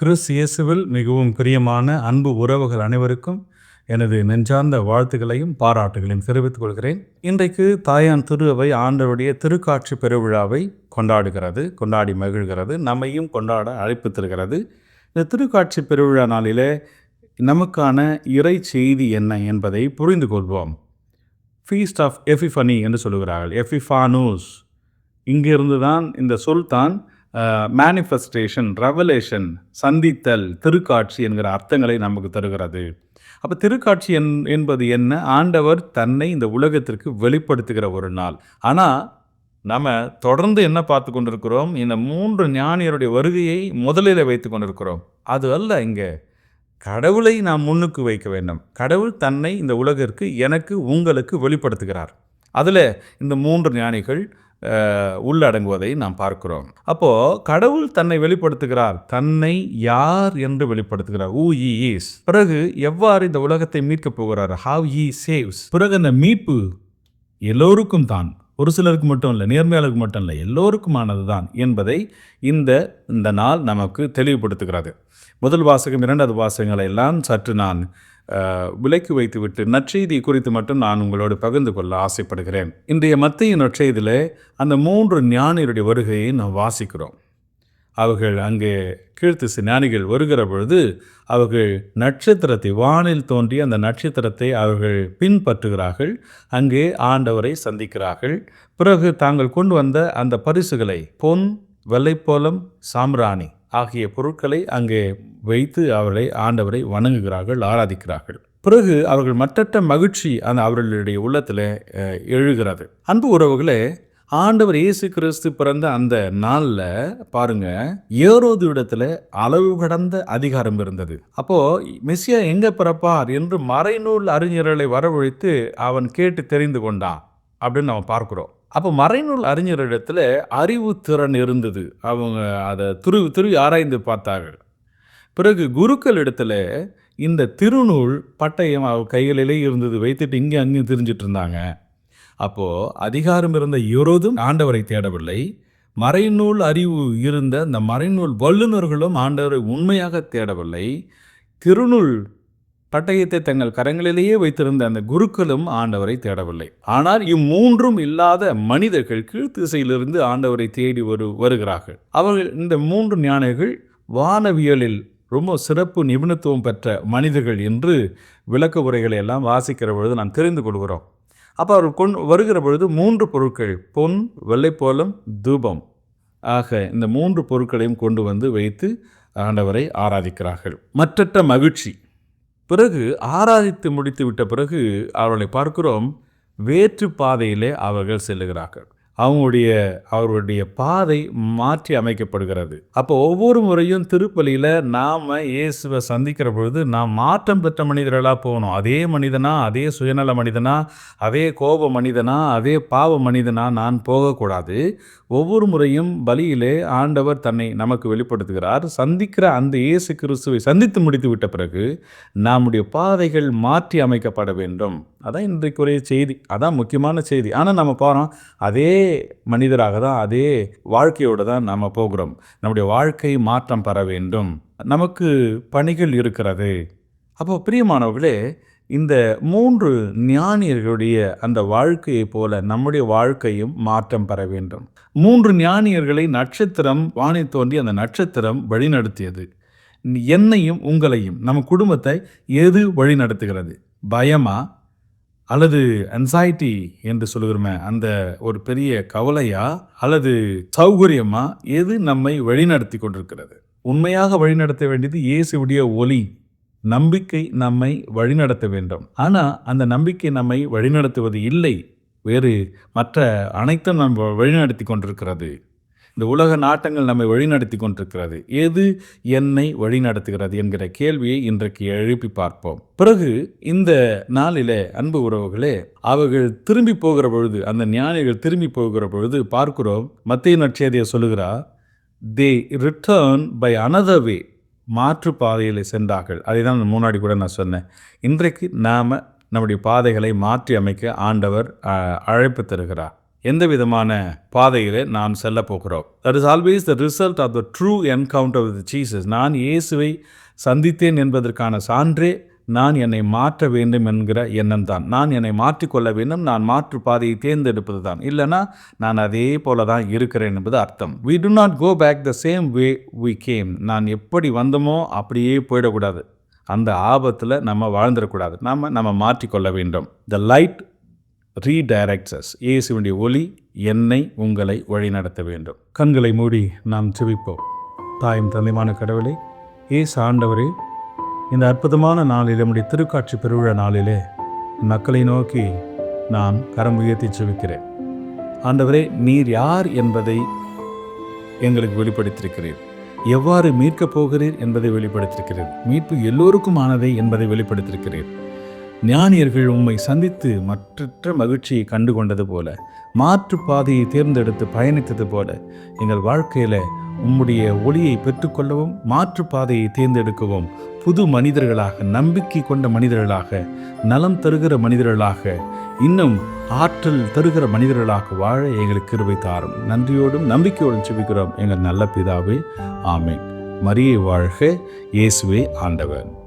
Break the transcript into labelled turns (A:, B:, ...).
A: Chris இயேசுவில் மிகவும் பிரியமான அன்பு உறவுகள் அனைவருக்கும் எனது நெஞ்சார்ந்த வாழ்த்துக்களையும் பாராட்டுகளையும் தெரிவித்துக் கொள்கிறேன். இன்றைக்கு தாயான் திருவை ஆண்டவருடைய திருக்காட்சி பெருவிழாவை கொண்டாடுகிறது கொண்டாடி மகிழ்கிறது நம்மையும் கொண்டாட அழைப்பு தருகிறது. இந்த திருக்காட்சி பெருவிழா நாளிலே நமக்கான இறை செய்தி என்ன என்பதை புரிந்து கொள்வோம். ஃபீஸ்ட் ஆஃப் எஃபிஃபனி என்று சொல்லுகிறார்கள். எஃபிஃபானூஸ் இங்கிருந்து தான் இந்த சொல் தான் மேனிஃபெஸ்டேஷன் ரெவலேஷன் சந்தித்தல் திருக்காட்சி என்கிற அர்த்தங்களை நமக்கு தருகிறது. அப்போ திருக்காட்சி என் என்பது என்ன? ஆண்டவர் தன்னை இந்த உலகத்திற்கு வெளிப்படுத்துகிற ஒரு நாள். ஆனால் நம்ம தொடர்ந்து என்ன பார்த்து கொண்டிருக்கிறோம்? இந்த மூன்று ஞானியருடைய வருகையை முதலில் வைத்து கொண்டிருக்கிறோம். அது அல்ல இங்கே கடவுளை நாம் முன்னுக்கு வைக்க வேண்டும். கடவுள் தன்னை இந்த உலகிற்கு எனக்கு உங்களுக்கு வெளிப்படுத்துகிறார். அதில் இந்த மூன்று ஞானிகள் உள்ளடங்குவதை நாம் பார்க்கிறோம். அப்போ கடவுள் தன்னை வெளிப்படுத்துகிறார். தன்னை யார் என்று வெளிப்படுத்துகிறார். ஊ ஈ இஸ் பிறகு எவ்வாறு இந்த உலகத்தை மீட்கப் போகிறார்? ஹவ் ஈ சேவ்ஸ் பிறகு அந்த மீட்பு எல்லோருக்கும் தான். ஒரு சிலருக்கு மட்டும் இல்லை நேர்மையாளருக்கு மட்டும் இல்லை எல்லோருக்குமானது தான் என்பதை இந்த இந்த நாள் நமக்கு தெளிவுபடுத்துகிறது. முதல் வாசகம் இரண்டாவது வாசகங்களை எல்லாம் சற்று நான் விலக்கி வைத்துவிட்டு நற்செய்தி குறித்து மட்டும் நான் உங்களோடு பகிர்ந்து கொள்ள ஆசைப்படுகிறேன். இன்றைய மத்திய நற்செய்தியில் அந்த மூன்று ஞானியருடைய வருகையை நாம் வாசிக்கிறோம். அவர்கள் அங்கே கீழ்த்திசு ஞானிகள் வருகிற பொழுது அவர்கள் நட்சத்திரத்தை வானில் தோன்றி அந்த நட்சத்திரத்தை அவர்கள் பின்பற்றுகிறார்கள். அங்கே ஆண்டவரை சந்திக்கிறார்கள். பிறகு தாங்கள் கொண்டு வந்த அந்த பரிசுகளை பொன் வெள்ளைப்போலம் சாம்ராணி ஆகிய பொருட்களை அங்கே வைத்து அவர்களை ஆண்டவரை வணங்குகிறார்கள் ஆராதிக்கிறார்கள். பிறகு அவர்கள் மற்றற்ற மகிழ்ச்சி அந்த அவர்களுடைய உள்ளத்தில் எழுகிறது. அன்பு உறவுகளே ஆண்டவர் இயேசு கிறிஸ்து பிறந்த அந்த நாளில் பாருங்க ஏரோது இடத்துல அளவு கடந்த அதிகாரம் இருந்தது. அப்போ மெஸ்ஸியா எங்க பிறப்பார் என்று மறைநூல் அறிஞர்களை வரவழைத்து அவன் கேட்டு தெரிந்து கொண்டான் அப்படின்னு நம்ம பார்க்கிறோம். அப்போ மறைநூல் அறிஞரிடத்தில் அறிவு திறன் இருந்தது. அவங்க அதை துருவி துருவி ஆராய்ந்து பார்த்தார்கள். பிறகு குருக்கள் இடத்துல இந்த திருநூல் பட்டயம் அவ கைகளிலே இருந்தது வைத்துட்டு இங்கே அங்கேயும் தெரிஞ்சிட்டு இருந்தாங்க. அப்போது அதிகாரம் இருந்த யோரோதும் ஆண்டவரை தேடவில்லை. மறைநூல் அறிவு இருந்த அந்த மறைநூல் வல்லுநர்களும் ஆண்டவரை உண்மையாக தேடவில்லை. திருநூல் பட்டயத்தை தங்கள் கரங்களிலேயே வைத்திருந்த அந்த குருக்களும் ஆண்டவரை தேடவில்லை. ஆனால் இம்மூன்றும் இல்லாத மனிதர்கள் கீழ்த்திசையிலிருந்து ஆண்டவரை தேடி வரு வருகிறார்கள். அவர்கள் இந்த மூன்று ஞானிகள் வானவியலில் ரொம்ப சிறப்பு நிபுணத்துவம் பெற்ற மனிதர்கள் என்று விளக்க உரைகளை எல்லாம் வாசிக்கிற பொழுது நாம் தெரிந்து கொள்கிறோம். அப்போ அவர் கொண் வருகிற பொழுது மூன்று பொருட்கள் பொன் வெள்ளைப்போலம் தூபம். ஆக இந்த மூன்று பொருட்களையும் கொண்டு வந்து வைத்து ஆண்டவரை ஆராதிக்கிறார்கள். மற்றற்ற மகிழ்ச்சி. பிறகு ஆராதித்து முடித்து விட்ட பிறகு அவர்களை பார்க்கிறோம் வேற்று பாதையிலே அவர்கள் செல்லுகிறார்கள். அவங்களுடைய அவர்களுடைய பாதை மாற்றி அமைக்கப்படுகிறது. அப்போ ஒவ்வொரு முறையும் திருப்பலியில் நாம் இயேசுவை சந்திக்கிற பொழுது நாம் மாற்றம் பெற்ற மனிதர்களாக போகணும். அதே மனிதனா அதே சுயநல மனிதனா அதே கோப மனிதனா அதே பாவ மனிதனா நான் போகக்கூடாது. ஒவ்வொரு முறையும் பலியிலே ஆண்டவர் தன்னை நமக்கு வெளிப்படுத்துகிறார். சந்திக்கிற அந்த இயேசு கிறிஸ்துவை சந்தித்து முடித்து விட்ட பிறகு நம்முடைய பாதைகள் மாற்றி அமைக்கப்பட வேண்டும். அதான் இன்றைக்குரிய செய்தி. அதான் முக்கியமான செய்தி. ஆனால் நம்ம போகிறோம் அதே மனிதராக தான் அதே வாழ்க்கையோடு தான் நம்ம போகிறோம். நம்முடைய வாழ்க்கை மாற்றம் பெற வேண்டும். நமக்கு பணிகள் இருக்கிறது. அப்போ பிரியமானவர்களே இந்த மூன்று ஞானியர்களுடைய அந்த வாழ்க்கையைப் போல நம்முடைய வாழ்க்கையும் மாற்றம் பெற வேண்டும். மூன்று ஞானியர்களை நட்சத்திரம் வானில் தோன்றி அந்த நட்சத்திரம் வழிநடத்தியது. என்னையும் உங்களையும் நம்ம குடும்பத்தை எது வழிநடத்துகிறது? பயமா? அல்லது அன்சைட்டி என்று சொல்லுகிறோமே அந்த ஒரு பெரிய கவலையா அல்லது சௌகரியமா? எது நம்மை வழிநடத்தி கொண்டிருக்கிறது? உண்மையாக வழிநடத்த வேண்டியது இயேசுடைய ஒளி. நம்பிக்கை நம்மை வழிநடத்த வேண்டும். ஆனால் அந்த நம்பிக்கை நம்மை வழிநடத்துவது இல்லை. வேறு மற்ற அனைத்தும் நம்ம வழிநடத்தி கொண்டிருக்கிறது. இந்த உலக நாட்டங்கள் நம்மை வழிநடத்தி கொண்டிருக்கிறது. எது என்னை வழிநடத்துகிறது என்கிற கேள்வியை இன்றைக்கு எழுப்பி பார்ப்போம். பிறகு இந்த நாளிலே அன்பு உறவுகளே அவர்கள் திரும்பி போகிற பொழுது அந்த ஞானிகள் திரும்பி போகிற பொழுது பார்க்கிறோம். மத்திய நற்செய்தியை சொல்லுகிறார் they return by another way மாற்று பாதையில் சென்றார்கள். அதை தான் முன்னாடி கூட நான் சொன்னேன். இன்றைக்கு நாம் நம்முடைய பாதைகளை மாற்றி அமைக்க ஆண்டவர் அழைப்பு தருகிறார். எந்த விதமான பாதையில் நாம் செல்ல போகிறோம். That is always the result of the true encounter with Jesus நான் இயேசுவை சந்தித்தேன் என்பதற்கான சான்றே நான் என்னை மாற்ற வேண்டும் என்கிற எண்ணம் தான். நான் என்னை மாற்றிக்கொள்ள வேண்டும் நான் மாற்று பாதையை தேர்ந்தெடுப்பது தான் இல்லைனா நான் அதே போல தான் இருக்கிறேன் என்பது அர்த்தம். We do not go back the same way we came நான் எப்படி வந்தோமோ அப்படியே போயிடக்கூடாது. அந்த ஆபத்தில் நம்ம வாழ்ந்துடக்கூடாது. நம்ம நம்ம மாற்றிக்கொள்ள வேண்டும். த லைட் ரீடைரக்ட்ஸஸ் இயேசுவனுடைய ஒளி என்னை உங்களை வழிநடத்த வேண்டும். கண்களை மூடி நாம் செவிப்போம் தாயும் தந்தைமான கடவுளை ஏசு ஆண்டவரே இந்த அற்புதமான நாளில் நம்முடைய திருக்காட்சி பெருவிழா நாளிலே மக்களை நோக்கி நான் கரம் உயர்த்தி செவிக்கிறேன் ஆண்டவரே நீர் யார் என்பதை எங்களுக்கு வெளிப்படுத்தியிருக்கிறீர். எவ்வாறு மீட்கப் போகிறீர் என்பதை வெளிப்படுத்தியிருக்கிறீர். மீட்பு எல்லோருக்கும் ஆனதை என்பதை வெளிப்படுத்தியிருக்கிறீர். ஞானியர்கள் உம்மை சந்தித்து மற்றற்ற மகிழ்ச்சியை கண்டு கொண்டது போல மாற்று பாதையை தேர்ந்தெடுத்து பயணித்தது போல எங்கள் வாழ்க்கையில் உம்முடைய ஒளியை பெற்றுக்கொள்ளவும் மாற்று பாதையை தேர்ந்தெடுக்கவும் புது மனிதர்களாக நம்பிக்கை கொண்ட மனிதர்களாக நலம் தருகிற மனிதர்களாக இன்னும் ஆற்றல் தருகிற மனிதர்களாக வாழ எங்களுக்கு கிருவை தாரும். நன்றியோடும் நம்பிக்கையோடும் செபிக்கிறோம் எங்கள் நல்ல பிதாவே ஆமென். மரியை வாழ்க. இயேசுவே ஆண்டவர்.